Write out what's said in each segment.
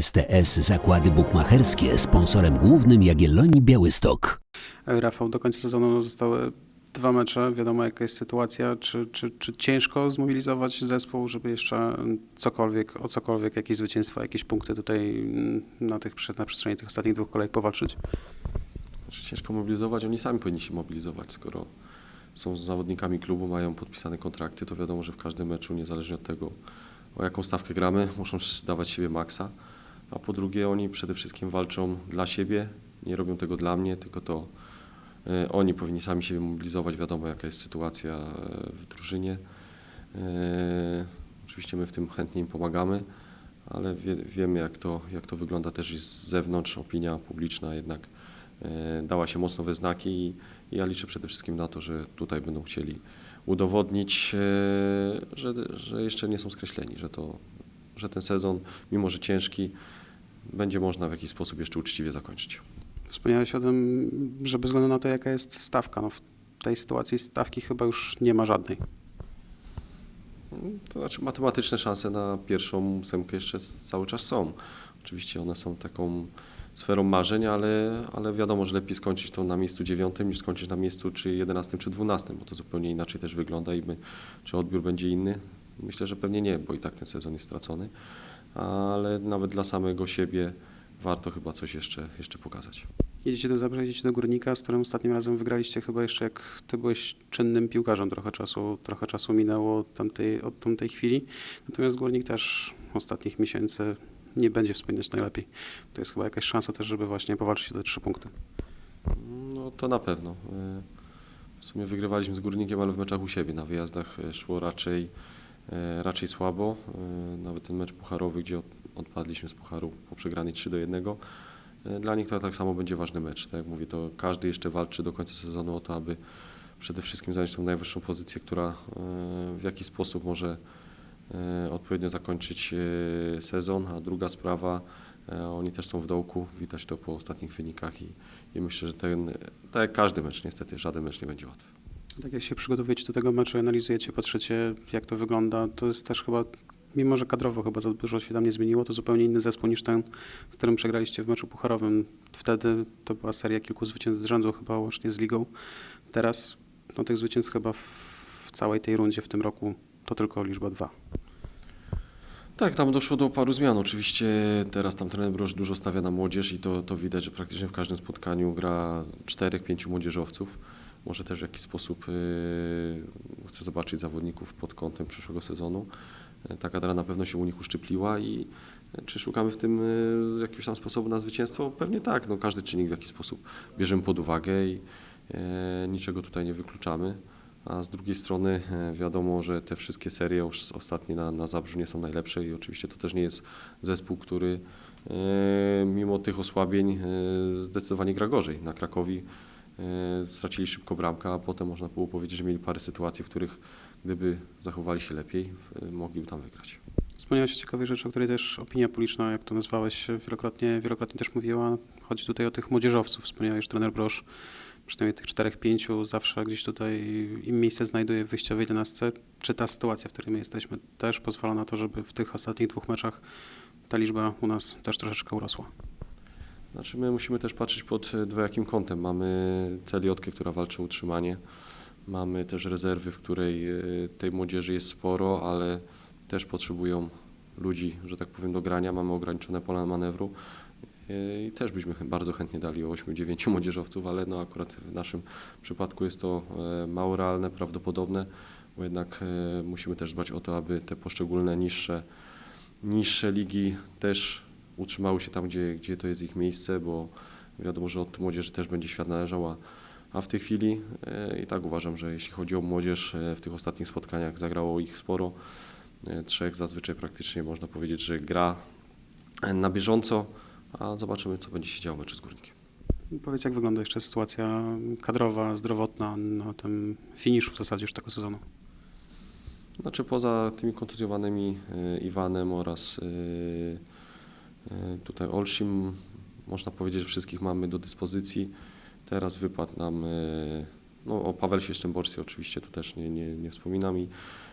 STS Zakłady Bukmacherskie sponsorem głównym Jagiellonii Białystok. Rafał, do końca sezonu zostały dwa mecze. Wiadomo, jaka jest sytuacja. Czy, czy, czy ciężko zmobilizować zespół, żeby jeszcze cokolwiek, o cokolwiek, jakieś zwycięstwa, jakieś punkty tutaj na, tych, na przestrzeni tych ostatnich dwóch kolejek powalczyć? Znaczy, Ciężko mobilizować, oni sami powinni się mobilizować, skoro są z zawodnikami klubu, mają podpisane kontrakty, to wiadomo, że w każdym meczu, niezależnie od tego, o jaką stawkę gramy, muszą dawać siebie maksa, a po drugie oni przede wszystkim walczą dla siebie, nie robią tego dla mnie, tylko to e, oni powinni sami siebie mobilizować, wiadomo jaka jest sytuacja e, w drużynie. E, Oczywiście my w tym chętnie im pomagamy, ale wie, wiemy jak to, jak to wygląda też i z zewnątrz, opinia publiczna jednak dała się mocno we znaki i, i ja liczę przede wszystkim na to, że tutaj będą chcieli udowodnić, że, że jeszcze nie są skreśleni, że, to, że ten sezon, mimo że ciężki, będzie można w jakiś sposób jeszcze uczciwie zakończyć. Wspomniałeś o tym, że bez względu na to, jaka jest stawka, no w tej sytuacji stawki chyba już nie ma żadnej. To znaczy matematyczne szanse na pierwszą ósemkę jeszcze cały czas są. Oczywiście one są taką sferą marzeń, ale, ale wiadomo, że lepiej skończyć to na miejscu dziewiątym niż skończyć na miejscu czy jedenastym, czy dwunastym, bo to zupełnie inaczej też wygląda i my, czy odbiór będzie inny. Myślę, że pewnie nie, bo i tak ten sezon jest stracony, ale nawet dla samego siebie warto chyba coś jeszcze, jeszcze pokazać. Jedziecie do Zabrze, jedziecie do Górnika, z którym ostatnim razem wygraliście chyba jeszcze jak ty byłeś czynnym piłkarzem. Trochę czasu, trochę czasu minęło od tamtej, od tamtej chwili. Natomiast Górnik też ostatnich miesięcy nie będzie wspominać najlepiej. To jest chyba jakaś szansa też, żeby właśnie powalczyć o te trzy punkty. No to na pewno. Y, W sumie wygrywaliśmy z Górnikiem, ale w meczach u siebie. Na wyjazdach y, szło raczej, raczej słabo. Y, Nawet ten mecz pucharowy, gdzie od- odpadliśmy z pucharu po przegranej 3 do 1. y, Dla nich to tak samo będzie ważny mecz. Tak jak mówię, to każdy jeszcze walczy do końca sezonu o to, aby przede wszystkim zająć tą najwyższą pozycję, która w jakiś sposób może odpowiednio zakończyć sezon. A druga sprawa, oni też są w dołku, widać to po ostatnich wynikach i, i myślę, że ten, tak jak każdy mecz, niestety żaden mecz nie będzie łatwy. Tak jak się przygotowujecie do tego meczu, analizujecie, patrzycie jak to wygląda, to jest też chyba, mimo że kadrowo chyba za dużo się tam nie zmieniło, to zupełnie inny zespół niż ten, z którym przegraliście w meczu pucharowym. Wtedy to była seria kilku zwycięstw z rzędu, chyba łącznie z ligą. Teraz no, tych zwycięstw chyba w, całej tej rundzie w tym roku to tylko liczba dwa. Tak, tam doszło do paru zmian. Oczywiście teraz tam trener Broż dużo stawia na młodzież i to, to widać, że praktycznie w każdym spotkaniu gra czterech, pięciu młodzieżowców. Może też w jakiś sposób yy, chce zobaczyć zawodników pod kątem przyszłego sezonu. Yy, Ta kadra na pewno się u nich uszczypliła i yy, czy szukamy w tym yy, jakiegoś tam sposobu na zwycięstwo? Pewnie tak. No, każdy czynnik w jakiś sposób bierzemy pod uwagę i yy, niczego tutaj nie wykluczamy. A z drugiej strony e, wiadomo, że te wszystkie serie ostatnie na, na Zabrzu nie są najlepsze i oczywiście to też nie jest zespół, który e, mimo tych osłabień e, zdecydowanie gra gorzej. Na Krakowi e, stracili szybko bramkę, a potem można było powiedzieć, że mieli parę sytuacji, w których gdyby zachowali się lepiej, e, mogliby tam wygrać. Wspomniałeś o ciekawej rzeczy, o której też opinia publiczna, jak to nazwałeś, wielokrotnie, wielokrotnie też mówiła. Chodzi tutaj o tych młodzieżowców. Wspomniałeś, trener Brosz przynajmniej tych czterech, pięciu zawsze gdzieś tutaj im miejsce znajduje w wyjściowej jedenastce. Czy ta sytuacja, w której my jesteśmy, też pozwala na to, żeby w tych ostatnich dwóch meczach ta liczba u nas też troszeczkę urosła? Znaczy my musimy też patrzeć pod e, dwojakim kątem. Mamy celiotkę, która walczy o utrzymanie. Mamy też rezerwy, w której e, tej młodzieży jest sporo, ale też potrzebują ludzi, że tak powiem, do grania. Mamy ograniczone pola manewru. E, I też byśmy bardzo chętnie dali 8-9 młodzieżowców, ale no akurat w naszym przypadku jest to mało realne, prawdopodobne, bo jednak musimy też dbać o to, aby te poszczególne niższe, niższe ligi też utrzymały się tam, gdzie, gdzie to jest ich miejsce, bo wiadomo, że od młodzieży też będzie świat należał, a, w tej chwili e, i tak uważam, że jeśli chodzi o młodzież, e, w tych ostatnich spotkaniach zagrało ich sporo, e, trzech zazwyczaj praktycznie można powiedzieć, że gra na bieżąco, a zobaczymy, co będzie się działo w meczu z Górnikiem. Powiedz, jak wygląda jeszcze sytuacja kadrowa, zdrowotna na tym finiszu w zasadzie już tego sezonu? Znaczy poza tymi kontuzjowanymi Iwanem oraz tutaj Olszim, można powiedzieć, że wszystkich mamy do dyspozycji. Teraz wypadł nam e, No, o Pawelsie Sztemborsy oczywiście tu też nie, nie, nie wspominam i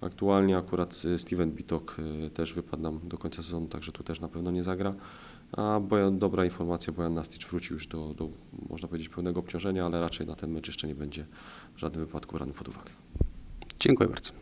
aktualnie akurat y, Steven Bitok też wypadł nam do końca sezonu, także tu też na pewno nie zagra. A Bojan, dobra informacja, Bojan Nastic wrócił już do, do, można powiedzieć, pełnego obciążenia, ale raczej na ten mecz jeszcze nie będzie w żadnym wypadku brany pod uwagę. Dziękuję bardzo.